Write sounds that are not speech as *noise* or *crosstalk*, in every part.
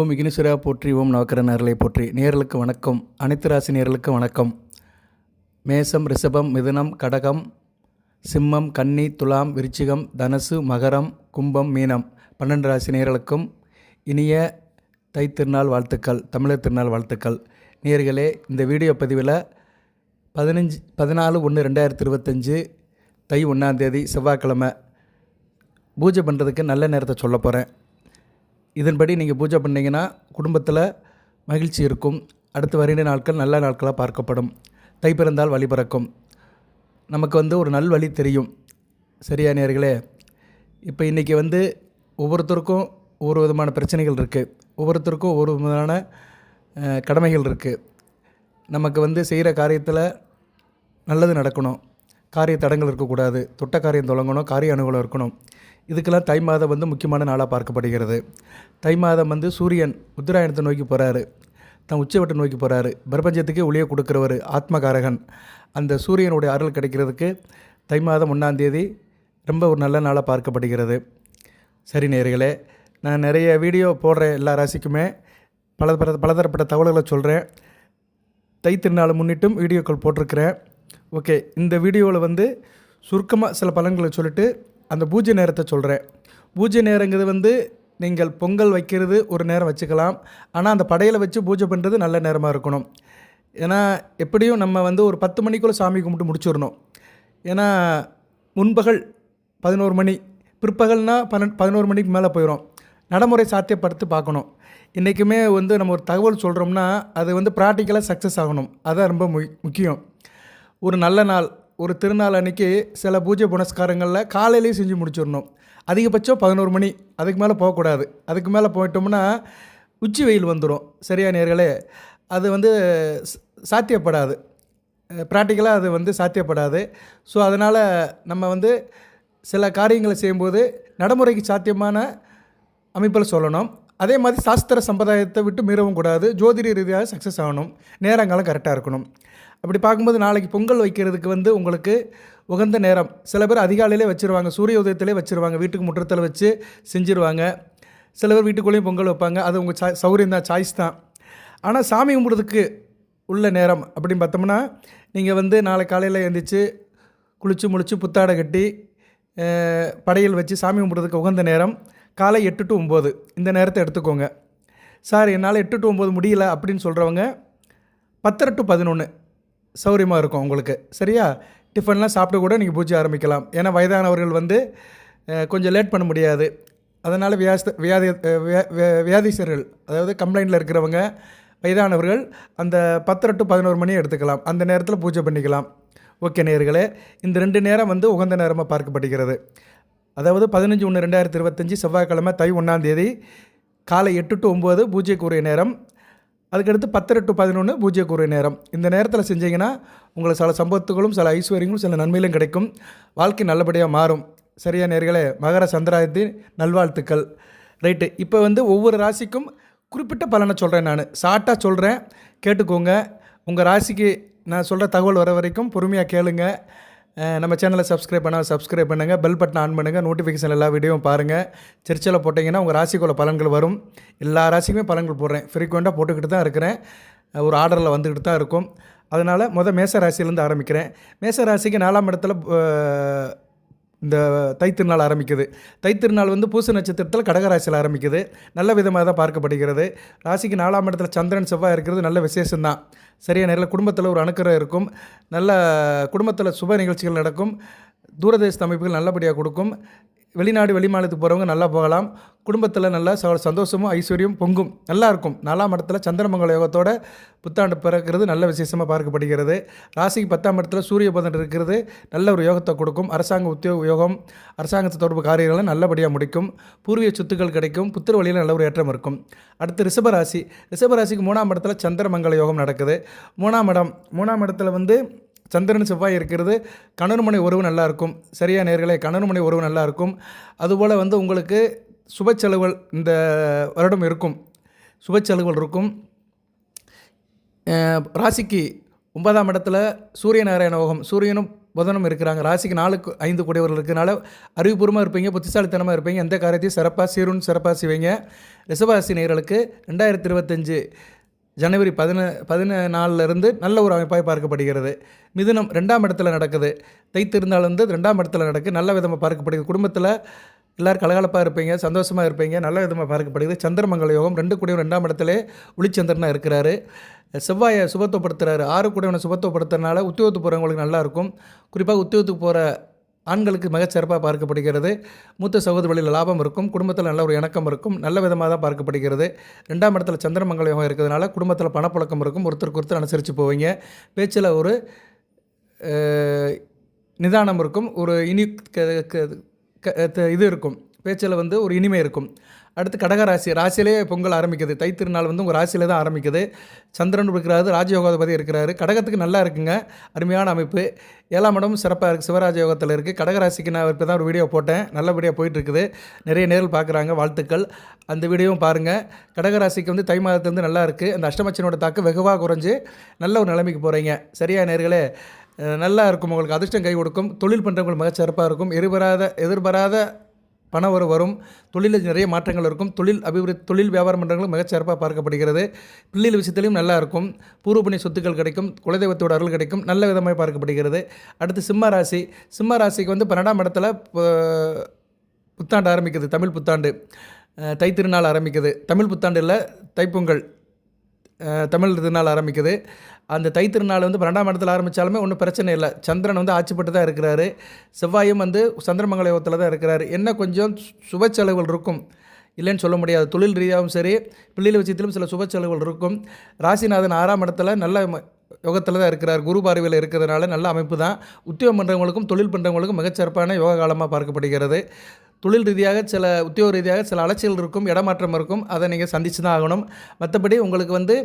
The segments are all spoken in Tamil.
ஓம் விக்னேஸ்வரா போற்றி ஓம் நவக்கரனர்களை போற்றி. நேர்களுக்கு வணக்கம். அனைத்து ராசி நேர்களுக்கு வணக்கம். மேசம் ரிஷபம் மிதுனம் கடகம் சிம்மம் கன்னி துலாம் விருச்சிகம் தனசு மகரம் கும்பம் மீனம். பன்னெண்டு ராசி நேர்களுக்கும் இனிய தை திருநாள் வாழ்த்துக்கள் தமிழர் திருநாள் வாழ்த்துக்கள். நேர்களே இந்த வீடியோ பதிவில் பதினஞ்சு பதினாலு ஒன்று ரெண்டாயிரத்தி இருபத்தஞ்சு தை ஒன்றாந்தேதி செவ்வாய்க்கிழமை. பூஜை பண்ணுறதுக்கு நல்ல நேரத்தை சொல்ல போகிறேன் இதன்படி நீங்கள் பூஜை பண்ணிங்கன்னா குடும்பத்தில் மகிழ்ச்சி இருக்கும். அடுத்து வருகிற நாட்கள் நல்ல நாட்களாக பார்க்கப்படும். தை பிறந்தால் வழி பிறக்கும். நமக்கு வந்து ஒரு நல் வழி தெரியும். சரியா நேர்களே? இப்போ இன்றைக்கி வந்து ஒவ்வொருத்தருக்கும் ஒவ்வொரு விதமான பிரச்சனைகள் இருக்குது ஒவ்வொருத்தருக்கும் ஒவ்வொரு விதமான கடமைகள் இருக்குது நமக்கு வந்து செய்கிற காரியத்தில் நல்லது நடக்கணும். காரிய தடங்கள் இருக்கக்கூடாது. தொட்ட காரியம் தொடங்கணும். காரிய அனுகூலம் இருக்கணும். இதுக்கெல்லாம் தை மாதம் வந்து முக்கியமான நாளாக பார்க்கப்படுகிறது. தை மாதம் வந்து சூரியன் உத்தராயணத்தை நோக்கி போகிறாரு தன் உச்சவட்டை நோக்கி போகிறாரு பிரபஞ்சத்துக்கு ஒளியை கொடுக்குறவர் ஆத்மகாரகன். அந்த சூரியனுடைய அருள் கிடைக்கிறதுக்கு தை மாதம் ஒன்றாந்தேதி ரொம்ப ஒரு நல்ல நாளாக பார்க்கப்படுகிறது. சரி நேர்களே நான் நிறைய வீடியோ போடுறேன் எல்லா ராசிக்குமே பல பல பலதரப்பட்ட தகவல்களை சொல்கிறேன் தை திருநாளை முன்னிட்டும் வீடியோக்கள் போட்டிருக்கிறேன். ஓகே இந்த வீடியோவில் வந்து சுருக்கமாக சில பலன்களை சொல்லிட்டு அந்த பூஜை நேரத்தை சொல்கிறேன் பூஜை நேரங்கிறது வந்து நீங்கள் பொங்கல் வைக்கிறது ஒரு நேரம் வச்சுக்கலாம். ஆனால் அந்த படையில் வச்சு பூஜை பண்ணுறது நல்ல நேரமாக இருக்கணும். ஏன்னா எப்படியும் நம்ம வந்து ஒரு பத்து மணிக்குள்ளே சாமி கும்பிட்டு முடிச்சிடணும். ஏன்னா முன்பகல் பதினோரு மணி பிற்பகல்னால் பன்னெண்டு பதினோரு மணிக்கு மேலே போயிடும் நடைமுறை சாத்தியப்படுத்தி பார்க்கணும். இன்றைக்குமே வந்து நம்ம ஒரு தகவல் சொல்கிறோம்னா அது வந்து ப்ராக்டிக்கலாக சக்ஸஸ் ஆகணும். அதுதான் ரொம்ப மு முக்கியம். ஒரு நல்ல நாள் ஒரு திருநாள் அன்றைக்கி சில பூஜை புனஸ்காரங்களில் காலையிலேயே செஞ்சு முடிச்சிடணும். அதிகபட்சம் பதினோரு மணி. அதுக்கு மேலே போகக்கூடாது. அதுக்கு மேலே போயிட்டோம்னா உச்சி வெயில் வந்துடும் சரியா நேர்களே? அது வந்து சாத்தியப்படாது. ப்ராக்டிக்கலாக அது வந்து சாத்தியப்படாது. ஸோ அதனால் நம்ம வந்து சில காரியங்களை செய்யும்போது நடைமுறைக்கு சாத்தியமான அமைப்பில் சொல்லணும். அதே மாதிரி சாஸ்திர சம்பிரதாயத்தை விட்டு மீறவும் கூடாது. ஜோதிட ரீதியாக சக்ஸஸ் ஆகணும். நேரங்காலம் கரெக்டாக இருக்கணும். அப்படி பார்க்கும்போது நாளைக்கு பொங்கல் வைக்கிறதுக்கு வந்து உங்களுக்கு உகந்த நேரம். சில பேர் அதிகாலையிலே வச்சுருவாங்க சூரிய உதயத்திலே வச்சுருவாங்க வீட்டுக்கு முற்றத்தில் வச்சு செஞ்சுருவாங்க. சில பேர் வீட்டுக்குள்ளேயும் பொங்கல் வைப்பாங்க. அது உங்கள் சா சௌரியம் தான் சாய்ஸ் தான். ஆனால் சாமி கும்பிட்றதுக்கு உள்ள நேரம் அப்படின்னு பார்த்தோம்னா நீங்கள் வந்து நாளை காலையில் எழுந்திரிச்சு குளித்து முழிச்சு புத்தாடை கட்டி படையல் வச்சு சாமி கும்பிட்றதுக்கு உகந்த நேரம் காலை எட்டு டு ஒம்பது. இந்த நேரத்தை எடுத்துக்கோங்க. சார் என்னால் எட்டு டு ஒம்பது முடியல அப்படின்னு சொல்கிறவங்க பத்தரை டு பதினொன்று சௌரியமாக இருக்கும் உங்களுக்கு. சரியா? டிஃபன்லாம் சாப்பிட்டு கூட நீங்கள் பூஜை ஆரம்பிக்கலாம். ஏன்னா வயதானவர்கள் வந்து கொஞ்சம் லேட் பண்ண முடியாது. அதனால் வியாச வியாதி வியாதிசர்கள் அதாவது கம்ப்ளைண்ட்டில் இருக்கிறவங்க வயதானவர்கள் அந்த பத்தரை டு பதினோரு மணி எடுத்துக்கலாம். அந்த நேரத்தில் பூஜை பண்ணிக்கலாம். ஓகே நேர்களே இந்த ரெண்டு நேரம் வந்து உகந்த நேரமாக பார்க்கப்படுகிறது. அதாவது பதினஞ்சு ஒன்று ரெண்டாயிரத்தி இருபத்தஞ்சி செவ்வாய்க்கிழமை தை ஒன்றாம் தேதி காலை எட்டு டு ஒம்பது பூஜைக்குரிய நேரம். அதுக்கடுத்து பத்தரை டு பதினொன்று குறை நேரம். இந்த நேரத்தில் செஞ்சீங்கன்னா உங்களுக்கு சில சம்பத்துகளும் சில ஐஸ்வர்யங்களும் சில நன்மைகளும் கிடைக்கும். வாழ்க்கை நல்லபடியாக மாறும். சரியா நேர்களே மகர சந்திராயத்தின் நல்வாழ்த்துக்கள். ரைட்டு இப்போ வந்து ஒவ்வொரு ராசிக்கும் குறிப்பிட்ட பலனை சொல்கிறேன் நான். ஷார்ட்டாக சொல்கிறேன் கேட்டுக்கோங்க. உங்கள் ராசிக்கு நான் சொல்கிற தகவல் வர வரைக்கும் பொறுமையாக கேளுங்கள் நம்ம சேனலை சப்ஸ்கிரைப் பண்ணால் சப்ஸ்கிரைப் பண்ணுங்கள் பெல் பட்டன் ஆன் பண்ணுங்கள் நோட்டிஃபிகேஷன் எல்லா வீடியோவும் பாருங்கள் சர்ச்சில் போட்டிங்கன்னா உங்கள் ராசிக்குள்ள பலன்கள் வரும். எல்லா ராசிக்குமே பலன்கள் போடுறேன். ஃப்ரீக்வெண்ட்டாக போட்டுக்கிட்டு தான் இருக்கிறேன். ஒரு ஆர்டரில் வந்துக்கிட்டு தான் இருக்கும். அதனால் மொதல் மேச ராசியிலேருந்து ஆரம்பிக்கிறேன். மேச ராசிக்கு நாலாம் இடத்துல இந்த தைத்திருநாள் ஆரம்பிக்குது. தைத்திருநாள் வந்து பூச நட்சத்திரத்தில் கடகராசியில் ஆரம்பிக்குது. நல்ல விதமாக தான் பார்க்கப்படுகிறது. ராசிக்கு நாலாம் இடத்துல சந்திரன் செவ்வாய் இருக்கிறது நல்ல விசேஷம்தான். சரியாக நேரில் குடும்பத்தில் ஒரு அணுக்கரம் இருக்கும். நல்ல குடும்பத்தில் சுப நிகழ்ச்சிகள் நடக்கும். தூரதேச அமைப்புகள் நல்லபடியாக கொடுக்கும். வெளிநாடு வெளிமாநிலத்துக்கு போகிறவங்க நல்லா போகலாம். குடும்பத்தில் நல்லா சந்தோஷமும் ஐஸ்வர்யம் பொங்கும். நல்லா இருக்கும். நாலாம் இடத்துல சந்திரமங்கல யோகத்தோட புத்தாண்டு பிறக்கிறது நல்ல விசேஷமாக பார்க்கப்படுகிறது. ராசிக்கு பத்தாம் இடத்துல சூரிய புதன் இருக்கிறது. நல்ல ஒரு யோகத்தை கொடுக்கும். அரசாங்க உத்தியோக யோகம் அரசாங்கத்தை தொடர்பு காரியங்களை நல்லபடியாக முடிக்கும். பூர்வீக சொத்துக்கள் கிடைக்கும். புத்திர வழியில் நல்ல ஒரு ஏற்றம் இருக்கும். அடுத்து ரிஷபராசி. ரிஷபராசிக்கு மூணாம் இடத்துல சந்திரமங்கல யோகம் நடக்குது. மூணாம் இடம் மூணாம் இடத்துல வந்து சந்திரன் செவ்வாய் இருக்கிறது. கணவன்மனை உறவு நல்லாயிருக்கும் சரியாக சரியா நேர்களே கணவன் உறவு நல்லாயிருக்கும் அதுபோல் வந்து உங்களுக்கு சுப செலவுகள் இந்த வருடம் இருக்கும். சுப செலவுகள் இருக்கும். ராசிக்கு ஒன்பதாம் இடத்துல சூரிய நாராயண யோகம். சூரியனும் புதனும் இருக்கிறாங்க. ராசிக்கு நாலுக்கு ஐந்து கூடியவர்கள் இருக்கிறனால அறிவுபூர்வமாக இருப்பீங்க புத்திசாலித்தனமாக இருப்பீங்க. எந்த காரியத்தையும் சிறப்பாக சீருன்னு சிறப்பாக செய்வீங்க. ரிசவாசி நேயர்களுக்கு ரெண்டாயிரத்தி இருபத்தஞ்சு ஜனவரி பதின பதினாலிருந்து நல்ல ஒரு அமைப்பாக பார்க்கப்படுகிறது. மிதுனம் ரெண்டாம் இடத்துல நடக்குது. தைத்திருந்தால் வந்து ரெண்டாம் இடத்துல நடக்குது நல்ல விதமாக பார்க்கப்படுகிறது. குடும்பத்தில் எல்லோரும் கலகலப்பாக இருப்பீங்க சந்தோஷமாக இருப்பீங்க நல்ல விதமாக பார்க்கப்படுகிறது. சந்திரமங்கல யோகம் ரெண்டு கூடிய ரெண்டாம் இடத்துல ஒளிச்சந்திரனாக இருக்கிறாரு. செவ்வாயை சுபத்துவப்படுத்துகிறாரு ஆறு கூடியவனை சுபத்துவப்படுத்துறதுனால உத்தியோகத்துக்கு போகிறவங்களுக்கு நல்லா இருக்கும். குறிப்பாக உத்தியோகத்துக்கு போகிற ஆண்களுக்கு மிகச்சிறப்பாக பார்க்கப்படுகிறது. மூத்த சகோதரர்களில் லாபம் இருக்கும். குடும்பத்தில் நல்ல ஒரு இணக்கம் இருக்கும். நல்ல விதமாக தான் பார்க்கப்படுகிறது. ரெண்டாம் இடத்துல சந்திரமங்கல யோகம் இருக்கிறதுனால குடும்பத்தில் பணப்புழக்கம் இருக்கும். ஒருத்தருக்கு ஒருத்தர் அனுசரித்து போவீங்க. பேச்சில் ஒரு நிதானம் இருக்கும். ஒரு இனி க- க- த- இது இருக்கும். பேச்சில் வந்து ஒரு இனிமை இருக்கும். அடுத்து கடகராசி ராசியிலே பொங்கல் ஆரம்பிக்குது. தைத்திருநாள் வந்து உங்கள் ராசியில் தான் ஆரம்பிக்குது. சந்திரன் இருக்கிறாரு ராஜயோகாதிபதி இருக்கிறாரு. கடகத்துக்கு நல்லா இருக்குங்க. அருமையான அமைப்பு. ஏழாம் இடமும் சிறப்பாக இருக்குது சிவராஜ யோகத்தில் இருக்குது கடகராசிக்கு நான் இப்போ தான் ஒரு வீடியோ போட்டேன். நல்லபடியாக போயிட்டுருக்குது நிறைய நேரில் பார்க்குறாங்க வாழ்த்துக்கள். அந்த வீடியோவும் பாருங்கள் கடகராசிக்கு வந்து தை மாதத்துலேருந்து நல்லா இருக்குது அந்த அஷ்டமச்சனோட தாக்கம் வெகுவாக குறைஞ்சு நல்ல ஒரு நிலைமைக்கு போகிறீங்க சரியா நேர்களே? நல்லா இருக்கும். உங்களுக்கு அதிர்ஷ்டம் கை கொடுக்கும். தொழில் பண்ணுறவங்களுக்கு மிகச்சிறப்பாக இருக்கும். எதிர்பாராத எதிர்பாராத பண வரும். வரும் தொழிலில் நிறைய மாற்றங்கள் இருக்கும். தொழில் அபிவிருத்தி தொழில் வியாபார மன்றங்களும் மிகச்சிறப்பாக பார்க்கப்படுகிறது. பிள்ளைகள் விஷயத்திலையும் நல்லா இருக்கும். பூர்வபணி சொத்துக்கள் கிடைக்கும். குலதெய்வத்தோட அருள் கிடைக்கும். நல்ல விதமாக பார்க்கப்படுகிறது. அடுத்து சிம்ம ராசி. சிம்ம ராசிக்கு வந்து பன்னெண்டாம் இடத்துல புத்தாண்டு ஆரம்பிக்குது. தமிழ் புத்தாண்டு. தைத்திருநாள் தை திருநாள் ஆரம்பிக்குது. தமிழ் புத்தாண்டு இல்லை தைப்பொங்கல். தமிழ் திருநாள் ஆரம்பிக்குது. அந்த தை திருநாள் வந்து பன்னெண்டாம் இடத்துல ஆரம்பித்தாலுமே ஒன்றும் பிரச்சனை இல்லை. சந்திரன் வந்து ஆட்சிப்பட்டு தான் இருக்கிறாரு. செவ்வாயும் வந்து சந்திரமங்கல யோகத்தில் தான் இருக்கிறாரு. என்ன கொஞ்சம் சுப செலவுகள் இருக்கும். இல்லைன்னு சொல்ல முடியாது. தொழில் ரீதியாகவும் சரி பிள்ளைகள் விஷயத்திலும் சில சுப செலவுகள் இருக்கும். ராசிநாதன் ஆறாம் இடத்துல நல்ல ம- யோகத்தில் தான் இருக்கிறார். குரு பார்வையில் இருக்கிறதுனால நல்ல அமைப்பு தான். உத்தியோகம் பண்ணுறவங்களுக்கும் தொழில் பண்ணுறவங்களுக்கும் மிகச்சிறப்பான யோக காலமாக பார்க்கப்படுகிறது. தொழில் ரீதியாக சில உத்தியோக ரீதியாக சில அலைச்சல் இருக்கும் இடமாற்றம் இருக்கும். அதை நீங்கள் சந்திச்சு தான் ஆகணும். மற்றபடி உங்களுக்கு வந்து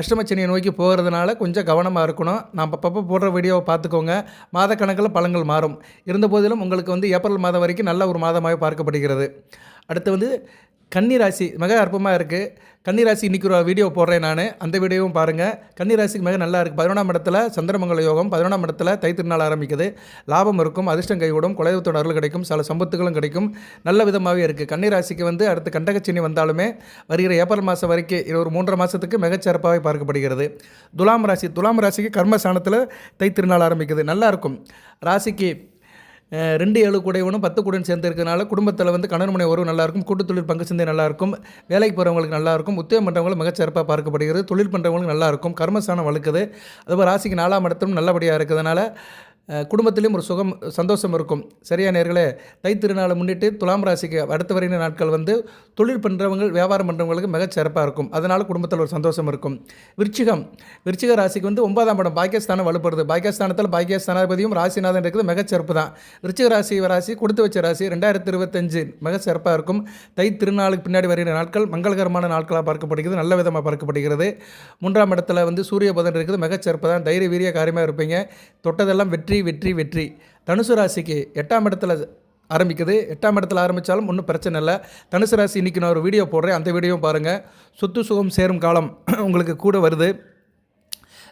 அஷ்டமச்சனியை நோக்கி போகிறதுனால கொஞ்சம் கவனமாக இருக்கணும். நான் அப்பப்போ போடுற வீடியோவை பார்த்துக்கோங்க. மாதக்கணக்கில் பழங்கள் மாறும். இருந்த போதிலும் உங்களுக்கு வந்து ஏப்ரல் மாதம் வரைக்கும் நல்ல ஒரு மாதமாக பார்க்கப்படுகிறது. அடுத்து வந்து கன்னிராசி மிக அற்பமாக இருக்குது கன்னிராசி இன்றைக்கி ஒரு வீடியோ போடுறேன் நான். அந்த வீடியோவும் பாருங்கள் கன்னிராசிக்கு மிக நல்லா இருக்குது பதினொன்றாம் இடத்துல சந்திரமங்கல யோகம் பதினொன்றாம் இடத்துல தை திருநாள் ஆரம்பிக்குது. லாபம் இருக்கும் அதிர்ஷ்டம் கைவிடும் குலதெய்வத்தோட அருள் கிடைக்கும் சில சம்பத்துகளும் கிடைக்கும். நல்ல விதமாகவே இருக்குது கன்னிராசிக்கு வந்து அடுத்து கண்டகச்சினி வந்தாலுமே வருகிற ஏப்ரல் மாதம் வரைக்கும் இது ஒரு மூன்றரை மாதத்துக்கு மிகச்சிறப்பாகவே பார்க்கப்படுகிறது. துலாம் ராசி துலாம் ராசிக்கு கர்மஸ்தானத்தில் தை திருநாள் ஆரம்பிக்குது. நல்லாயிருக்கும் ராசிக்கு ரெண்டு ஏழு கூடையவனும் பத்து கூடன் சேர்ந்து இருக்கிறனால குடும்பத்தில் வந்து கணவன் முனை உறவு நல்லாயிருக்கும் கூட்டுத்தொழில் பங்கு சந்தை நல்லாயிருக்கும் வேலைக்கு போகிறவங்களுக்கு நல்லாயிருக்கும் உத்தியோகம் பண்ணுறவங்களுக்கு மிகச்சிறப்பாக பார்க்கப்படுகிறது தொழில் பண்ணுறவங்களுக்கு நல்லாயிருக்கும் கர்மஸ்தானம் வழுக்குது அதுபோல் ராசிக்கு நாலாம் இடத்தும் நல்லபடியாக இருக்கிறதுனால குடும்பத்திலையும் ஒரு சுகம் சந்தோஷம் இருக்கும். சரியா நேர்களே தை திருநாளை முன்னிட்டு துலாம் ராசிக்கு அடுத்த வரையின நாட்கள் வந்து தொழில் பண்ணுறவங்க வியாபாரம் பண்ணுறவங்களுக்கு மிகச் சிறப்பாக இருக்கும். அதனால் குடும்பத்தில் ஒரு சந்தோஷம் இருக்கும். விருச்சிகம் விருச்சிக ராசிக்கு வந்து ஒன்பதாம் படம் பாக்கியஸ்தானம் வலுப்படுது. பாக்கியஸ்தானத்தில் பாக்கியஸ்தானாதிபதியும் ராசிநாதன் இருக்கிறது மிகச்சிறப்பு தான். விருச்சிக ராசி ராசி கொடுத்து வச்ச ராசி ரெண்டாயிரத்தி இருபத்தஞ்சு மிக சிறப்பாக இருக்கும். தை திருநாளுக்கு பின்னாடி வருகிற நாட்கள் மங்களகரமான நாட்களாக பார்க்கப்படுகிறது. நல்ல விதமாக பார்க்கப்படுகிறது. மூன்றாம் இடத்துல வந்து சூரிய புதன் இருக்குது மிகச்சிறப்பு தான். தைரிய வீரிய காரியமாக இருப்பீங்க. தொட்டதெல்லாம் வெற்றி வெற்றி வெற்றி தனுசு ராசிக்கு எட்டாம் இடத்துல ஆரம்பிக்குது. எட்டாம் இடத்துல ஆரம்பித்தாலும் ஒன்றும் பிரச்சனை இல்லை. தனுசு ராசி இன்றைக்கி நான் ஒரு வீடியோ போடுறேன். அந்த வீடியோவும் பாருங்கள் சொத்து சுகம் சேரும் காலம் *clears throat* உங்களுக்கு கூட வருது.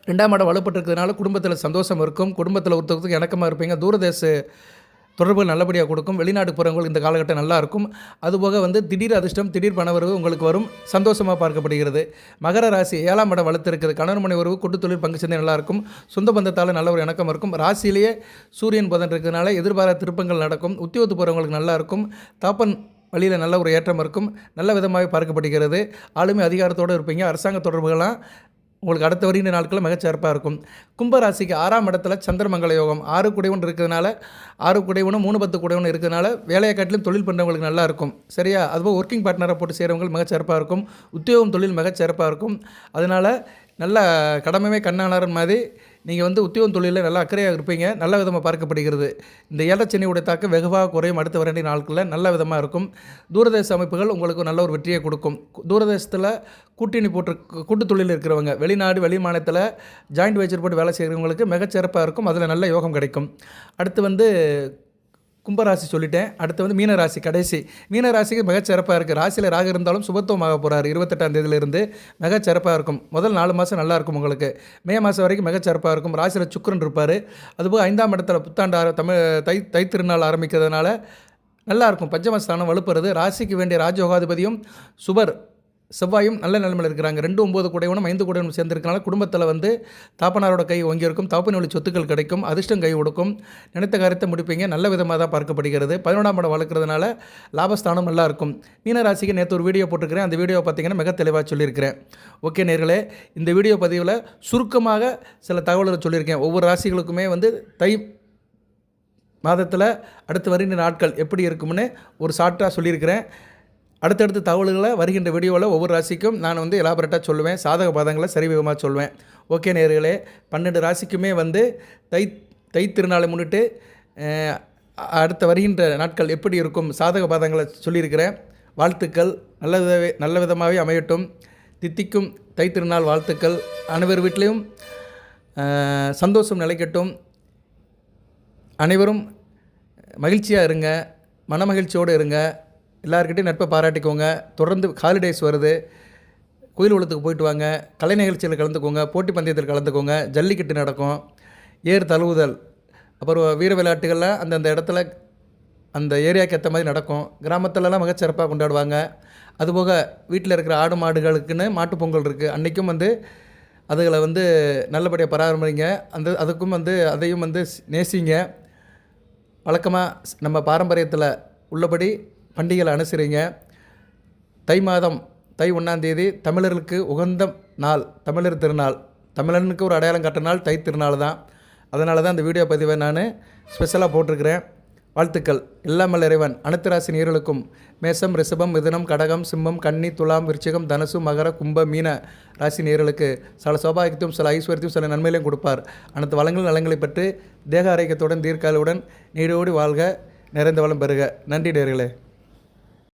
ரெண்டாம் இடம் வலுப்பட்டிருக்கிறதுனால குடும்பத்தில் சந்தோஷம் இருக்கும். குடும்பத்தில் ஒருத்தருக்கு இணக்கமாக இருப்பீங்க. தூரதேச தொடர்புகள் நல்லபடியாக கொடுக்கும். வெளிநாட்டு போகிறவங்களுக்கு இந்த காலகட்டம் நல்லா இருக்கும். அதுபோக வந்து திடீர் அதிர்ஷ்டம் திடீர் பணவரவு உங்களுக்கு வரும். சந்தோஷமாக பார்க்கப்படுகிறது. மகர ராசி ஏழாம் இடம் வளர்த்திருக்கிறது. கணவன் மனை உறவு கூட்டு தொழில் பங்கு சந்தை நல்லா இருக்கும். சொந்த பந்தத்தால் நல்ல ஒரு இணக்கம் இருக்கும். ராசியிலேயே சூரியன் புதன் இருக்கிறதுனால எதிர்பாராத திருப்பங்கள் நடக்கும். உத்தியோகத்து போகிறவங்களுக்கு நல்லா இருக்கும். தாப்பன் வழியில் நல்ல ஒரு ஏற்றம் இருக்கும். நல்ல விதமாக பார்க்கப்படுகிறது. ஆளுமை அதிகாரத்தோடு இருப்பீங்க. அரசாங்க தொடர்புகள்லாம் உங்களுக்கு அடுத்த வருகிற நாட்களில் மிகச்சிறப்பாக இருக்கும். கும்பராசிக்கு ஆறாம் இடத்துல சந்திரமங்கல யோகம். ஆறு குடைவன் இருக்கிறதுனால ஆறு குடைவனும் மூணு பத்து குடைவனும் இருக்கிறதுனால வேலையை காட்டிலும் தொழில் பண்ணுறவங்களுக்கு நல்லா இருக்கும். சரியா? அதுபோல் ஒர்க்கிங் பார்ட்னரை போட்டு செய்கிறவங்க மிகச்சிறப்பாக இருக்கும். உத்தியோகம் தொழில் மிகச்சிறப்பாக இருக்கும். அதனால் நல்ல கடமையே கண்ணாளர் மாதிரி நீங்கள் வந்து உத்தியோகம் தொழிலில் நல்லா அக்கறையாக இருப்பீங்க நல்ல விதமாக பார்க்கப்படுகிறது. இந்த ஏலச்சென்னையுடைய தாக்கம் வெகுவாக குறையும். அடுத்த வரண்டிய நாட்களில் நல்ல விதமாக இருக்கும். தூரதேச அமைப்புகள் உங்களுக்கு நல்ல ஒரு வெற்றியை கொடுக்கும். தூரதேசத்தில் கூட்டணி போட்டு கூட்டு தொழில் இருக்கிறவங்க வெளிநாடு வெளி மாநிலத்தில் ஜாயிண்ட் வெஞ்சர் போட்டு வேலை செய்கிறவங்களுக்கு மிகச்சிறப்பாக இருக்கும். அதில் நல்ல யோகம் கிடைக்கும். அடுத்து வந்து கும்பராசி சொல்லிட்டேன். அடுத்து வந்து மீனராசி கடைசி. மீனராசிக்கு மிகச்சிறப்பாக இருக்குது ராசியில் ராக இருந்தாலும் சுபத்துவமாக போகிறார் இருபத்தெட்டாம் தேதியிலிருந்து மிகச்சிறப்பாக இருக்கும். முதல் நாலு மாதம் நல்லா இருக்கும் உங்களுக்கு. மே மாதம் வரைக்கும் மிகச்சிறப்பாக இருக்கும். ராசியில் சுக்கரன் இருப்பார். அதுபோக ஐந்தாம் இடத்துல புத்தாண்டு தமிழ் தை தை திருநாள் ஆரம்பிக்கிறதுனால நல்லாயிருக்கும் பஞ்சமஸ்தானம் வலுப்புறது. ராசிக்கு வேண்டிய ராஜயோகாதிபதியும் சுபர் செவ்வாயும் நல்ல நிலைமையில் இருக்கிறாங்க. ரெண்டு ஒம்பது கூடையவனும் ஐந்து கூடையவனும் சேர்ந்திருக்கனால குடும்பத்தில் வந்து தாப்பனாரோட கை ஓங்கியிருக்கும். தாப்பன் வழி சொத்துக்கள் கிடைக்கும். அதிர்ஷ்டம் கை கொடுக்கும் நினைத்த காரியத்தை முடிப்பீங்க. நல்ல விதமாக தான் பார்க்கப்படுகிறது. பதினொன்றாம் இடம் வளர்க்குறதுனால லாபஸ்தானம் நல்லா இருக்கும். மீனராசிக்கு நேற்று ஒரு வீடியோ போட்டிருக்கிறேன். அந்த வீடியோ பார்த்தீங்கன்னா மிக தெளிவாக சொல்லியிருக்கிறேன். ஓகே நேர்களே இந்த வீடியோ பதிவில் சுருக்கமாக சில தகவல்களை சொல்லியிருக்கேன். ஒவ்வொரு ராசிகளுக்குமே வந்து தை மாதத்தில் அடுத்து வருகின்ற நாட்கள் எப்படி இருக்கும்னு ஒரு ஷார்ட்டாக சொல்லியிருக்கிறேன். அடுத்தடுத்த தகவல்களை வருகின்ற வீடியோவில் ஒவ்வொரு ராசிக்கும் நான் வந்து எலாபரேட்டாக சொல்லுவேன். சாதக பாதங்களை சரிவிகமாக சொல்லுவேன் ஓகே நேர்களே பன்னெண்டு ராசிக்குமே வந்து தை தை திருநாளை முன்னிட்டு அடுத்த வருகின்ற நாட்கள் எப்படி இருக்கும்? சாதக பாதங்களை சொல்லியிருக்கிறேன். வாழ்த்துக்கள். நல்ல விதவே நல்ல விதமாகவே அமையட்டும். தித்திக்கும் தை திருநாள் வாழ்த்துக்கள். அனைவர் வீட்லேயும் சந்தோஷம் நிலைக்கட்டும். அனைவரும் மகிழ்ச்சியாக இருங்க. மனமகிழ்ச்சியோடு இருங்க. எல்லாருக்கிட்டையும் நட்பை பாராட்டிக்கோங்க. தொடர்ந்து ஹாலிடேஸ் வருது. கோயில் உலகத்துக்கு போயிட்டு வாங்க. கலை நிகழ்ச்சியில் கலந்துக்கோங்க. போட்டி பந்தயத்தில் கலந்துக்கோங்க. ஜல்லிக்கட்டு நடக்கும். ஏர் தழுவுதல். அப்புறம் வீர விளையாட்டுகள்லாம் அந்தந்த இடத்துல அந்த ஏரியாவுக்கு ஏற்ற மாதிரி நடக்கும். கிராமத்துலலாம் மிகச்சிறப்பாக கொண்டாடுவாங்க. அதுபோக வீட்டில் இருக்கிற ஆடு மாடுகளுக்குன்னு மாட்டுப்பொங்கல் இருக்குது அன்றைக்கும் வந்து அதுகளை வந்து நல்லபடியாக பராமரிங்க. அந்த அதுக்கும் வந்து அதையும் வந்து நேசிங்க. வழக்கமாக நம்ம பாரம்பரியத்தில் உள்ளபடி பண்டிகைகளை அனுசரிங்க. தை மாதம் தை ஒன்றாந்தேதி தமிழர்களுக்கு உகந்த நாள் தமிழர் திருநாள். தமிழனுக்கு ஒரு அடையாளம் காட்டுற நாள் தை திருநாள் தான். அதனால தான் இந்த வீடியோ பதிவை நான் ஸ்பெஷலாக போட்டிருக்கிறேன். வாழ்த்துக்கள். எல்லாமல் இறைவன். அனைத்து ராசி நீர்களுக்கும் மேசம் ரிஷபம் மிதுனம் கடகம் சிம்மம் கன்னி துலாம் விருச்சிகம் தனுசு மகர கும்ப மீன ராசி நேர்களுக்கு சில சௌபாகியத்தையும் சில ஐஸ்வர்யத்தையும் சில நன்மைகளையும் கொடுப்பார். அனைத்து வளங்கள் நலங்களை பெற்று தேக ஆரோக்கியத்துடன் தீர்க்காலுடன் நீடோடி வாழ்க நிறைந்த வளம் பெறுக. நன்றி நேர்களே